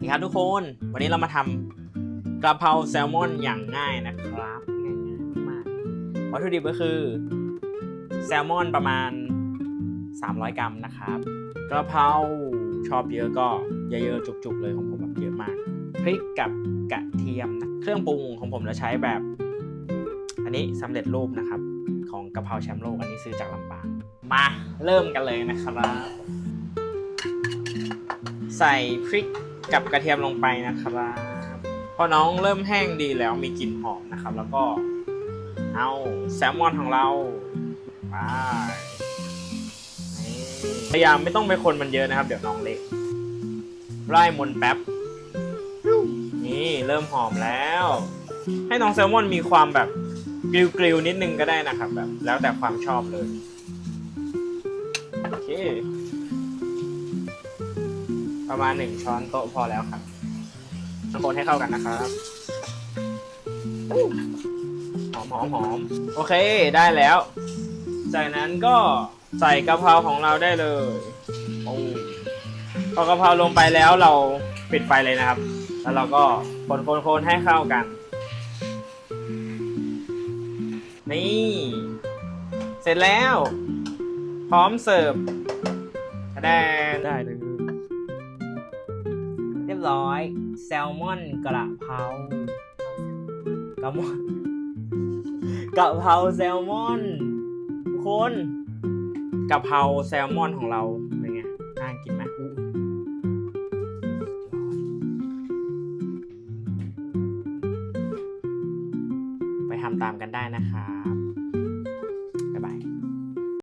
นี่ครับทุกคน วันนี้เรามาทำกระเพราแซลมอนอย่างง่ายนะครับง่ายๆมากวัตถุดิบก็คือแซลมอนประมาณ 300 กรัมนะครับกระเพราชอบเยอะก็เยอะๆจุกๆเลยของผมแบบเยอะมากพริกกับกระเทียมนะเครื่องปรุงของผมจะใช้แบบ อันนี้สำเร็จรูปนะครับ ของกระเพราแชมป์โลกอันนี้ซื้อจากลำปางมาเริ่มกันเลยนะครับ ใส่พริก กับกระเทียมลงไปนะครับพอน้องเริ่มแห้งดีแล้วมีกลิ่นหอมนะครับ แล้วก็เอาแซลมอนของเราไปพยายามไม่ต้องไปคนมันเยอะนะครับ เดี๋ยวน้องเละไล่มนแป๊บ นี่เริ่มหอมแล้ว ให้น้องแซลมอนมีความแบบกริวกริวๆนิดนึงก็ได้นะครับแบบ แล้วแต่ความชอบเลย โอเค ประมาณหนึ่งช้อนโต๊ะพอแล้วครับคนให้เข้ากันนะครับหอมหอมหอมโอเคได้แล้ว จากนั้นก็ใส่กะเพราของเราได้เลยโอ้พอกะเพราลงไปแล้วเราปิดไฟเลยนะครับ แล้วเราก็คนคนคนให้เข้ากัน นี่ เสร็จแล้ว พร้อมเสิร์ฟได้ได้เลย บร้อย แซลมอนกระเพรากระมอนกะเพราแซลมอนทุกคนกะเพราแซลมอนของเราเป็นไงน่ากินไหมไปทำตามกันได้นะครับ